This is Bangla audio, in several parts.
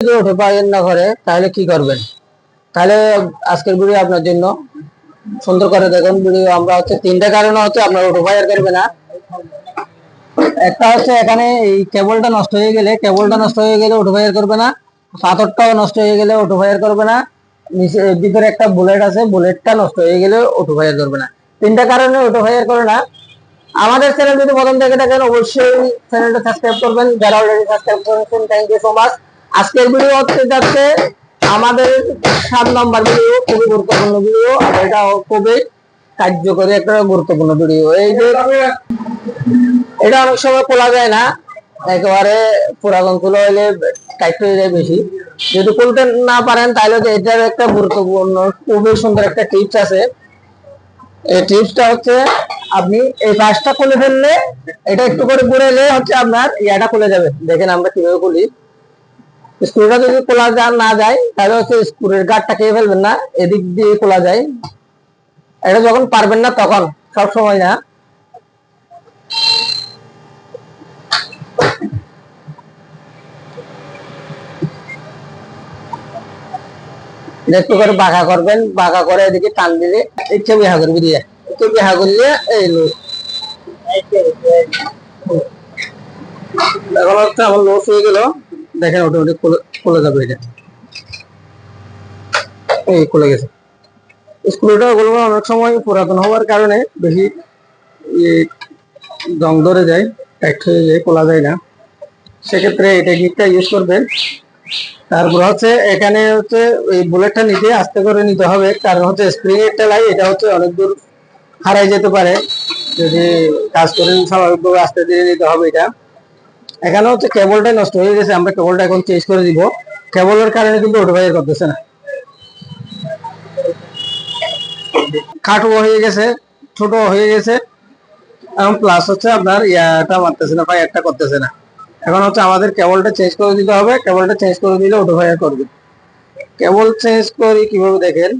যদি উঠে না তাহলে কি করবেন? তাহলে আজকের ভিডিও আপনার জন্য সুন্দর করে দেখুন ভিডিও আমরা হচ্ছে তিনটা কারণে হচ্ছে করবে না। একটা হচ্ছে এখানে এই কেবলটা নষ্ট হয়ে গেলে কেবলটা নষ্ট হয়ে গেলে করবে না। নষ্ট হয়ে গেলে করবে না। নিচে ভিতরে একটা বুলেট আছে বুলেটটা নষ্ট হয়ে গেলে অটো ফায়ার করবে না। তিনটা কারণে ফায়ার করে না। আমাদের চ্যানেল যদি প্রথম থেকে থাকেন অবশ্যই চ্যানেলটা সাবস্ক্রাইব করবেন। যারা অলরেডি সাবস্ক্রাইব করেছেন থ্যাংক ইউ সো মাচ আজকের ভিডিও হচ্ছে যাচ্ছে আমাদের সাত নম্বর ভিডিও খুবই গুরুত্বপূর্ণ ভিডিও আর এটা খুবই কার্যকরী একটা গুরুত্বপূর্ণ ভিডিও এই যে এটা অনেক সময় খোলা যায় না, একেবারে পুরাতন খোলা হইলে টাইট হয়ে যায় বেশি। যদি খুলতে না পারেন, তাহলে এটার একটা গুরুত্বপূর্ণ, খুবই সুন্দর একটা টিপস আছে। এই টিপসটা হচ্ছে আপনি এই পাশটা খুলে ফেললে, এটা একটু করে ঘুরেলে হচ্ছে আপনার ইয়াটা খুলে যাবে। দেখেন আমরা কীভাবে খুলি। স্ক্রুটা যদি খোলা যা- না যায়, তাহলে হচ্ছে স্ক্রুর গার্ডটা খেয়ে ফেলবেন না, এদিক দিয়ে খোলা যায়। এটা যখন পারবেন না তখন, সব সময় না। একটু করে বাঁকা করবেন, বাঁকা করে এদিকে টান দিলে একটু বিহা করবি দিয়ে একটু বিহা করলে এই লুজ এখন হচ্ছে আমার লস হয়ে গেল। দেখেন অটোমেটিক খুলে যাবে এটা। এই খুলে গেছে। স্ক্রুটা ওগুলো অনেক সময় পুরাতন হওয়ার কারণে বেশি জং ধরে যায় টাইট হয়ে যায়, খোলা যায় না। সেক্ষেত্রে এই টেকনিকটা ইউজ করবেন? তারপর হচ্ছে এখানে হচ্ছে এই বুলেটটা নিতে আস্তে করে নিতে হবে, কারণ হচ্ছে স্প্রিং এর টেলাই এটা হচ্ছে অনেক দূর হারাই যেতে পারে। যদি কাজ করে স্বাভাবিকভাবে আস্তে ধীরে নিতে হবে এটা। এখানে হচ্ছে কেবলটাই নষ্ট হয়ে গেছে, আমরা কেবলটা এখন চেঞ্জ করে দিব। কেবলের কারণে কিন্তু বাইর করতেছে না। খাটো হয়ে গেছে, ছোট হয়ে গেছে। এবং প্লাস হচ্ছে আপনার ইয়াটা মারতেছে না ফায়ারটা করতেছে না। এখন হচ্ছে আমাদের কেবলটা চেঞ্জ করে দিতে হবে কেবলটা চেঞ্জ করে দিলে অটো ফায়ার করবে। কেবল চেঞ্জ করি কীভাবে দেখেন?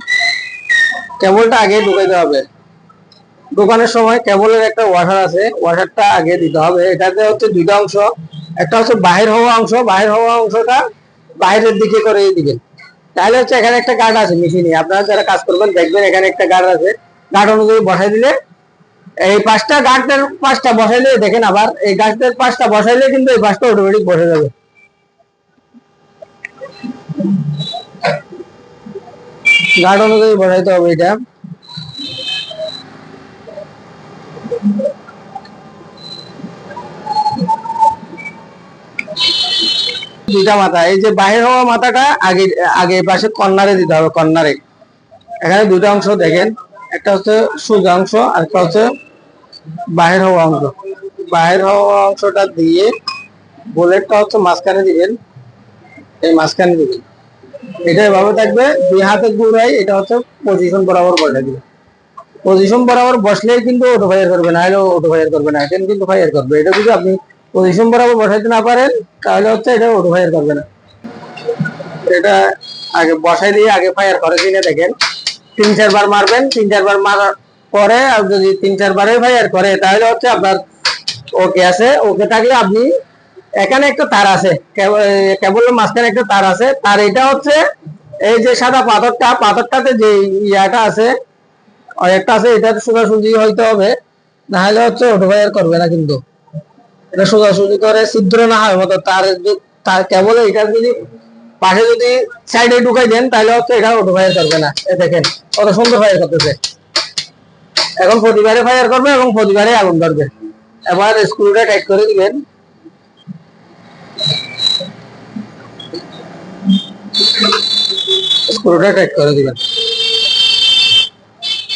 কেবলটা আগে ঢুকাইতে হবে। দোকানের সময় কেবলের একটা ওয়াশার আছে। ওয়াশারটা আগে দিতে হবে। এটাতে হচ্ছে দুইটা অংশ। একটা হচ্ছে বাহির হওয়া অংশ। বাহির হওয়া অংশটা বাইরের দিকে করে দিবেন। তাহলে হচ্ছে এখানে একটা গার্ড আছে মেশিনে আপনারা যারা কাজ করবেন দেখবেন এখানে একটা গার্ড আছে। গার্ড অনুযায়ী বসাই দিলে এই পাঁচটা গার্ডের পাঁচটা বসাইলে দেখেন আবার এই গার্ডের পাঁচটা বসাইলে কিন্তু এই পাঁচটা অটোমেটিক বসে যাবে। গার্ড অনুযায়ী বসাইতে হবে এটা। দুইটা মাথা, এই যে বাহির হওয়া মাথাটা আগে আগে পাশে দিতে হবে এখানে দুটো অংশ দেখেন, একটা হচ্ছে সোজা অংশ আর একটা হচ্ছে বাহির হওয়া অংশ। বাহির হওয়া অংশটা দিয়ে বুলেটটা হচ্ছে মাঝখানে দিবেন। এই মাঝখানে দিবেন। এটা এভাবে থাকবে, দুই হাতে ঘুরাই এটা হচ্ছে পজিশন বরাবর বসে দিবে পজিশন বরাবর বসলেই কিন্তু অটো ফায়ার করবে না হলে অটো ফায়ার করবে না এটা কিন্তু ফায়ার করবে। এটা যদি আপনি পজিশন বরাবর বসাইতে না পারেন, তাহলে হচ্ছে এটা অটো ফায়ার করবে না। এটা আগে বসাই দিয়ে আগে ফায়ার করে কিনে দেখেন। তিন চারবার মারবেন, তিন চারবার মারার পরে আর যদি তিন চারবারে ফায়ার করে, তাহলে হচ্ছে আপনার ওকে আছে, ওকে থাকলে আপনি এখানে একটা তার আছে কেবল- মাঝখানে একটা তার আছে, তার এটা হচ্ছে এই যে সাদা পাথরটা, পাথরটাতে যে ইয়াটা আছে আর একটা আছে, এটা সোজাসুজি হইতে হবে। না হলে হচ্ছে অটো ফায়ার করবে না কিন্তু। এটা সোজাসুজি করে, ছিদ্র না হয় মতো তার তার কেবল এটা যদি, পাশে যদি সাইডে ঢুকাই দেন, তাহলে হচ্ছে এটা অটো ফায়ার করবে না। এ দেখেন, কত সুন্দর ফায়ার করতেছে। এখন প্রতিবারে ফায়ার করবে এবং প্রতিবারে আগুন ধরবে। এবার স্ক্রুটা টাইট করে দিবেন। স্ক্রুটা টাইট করে দিবেন।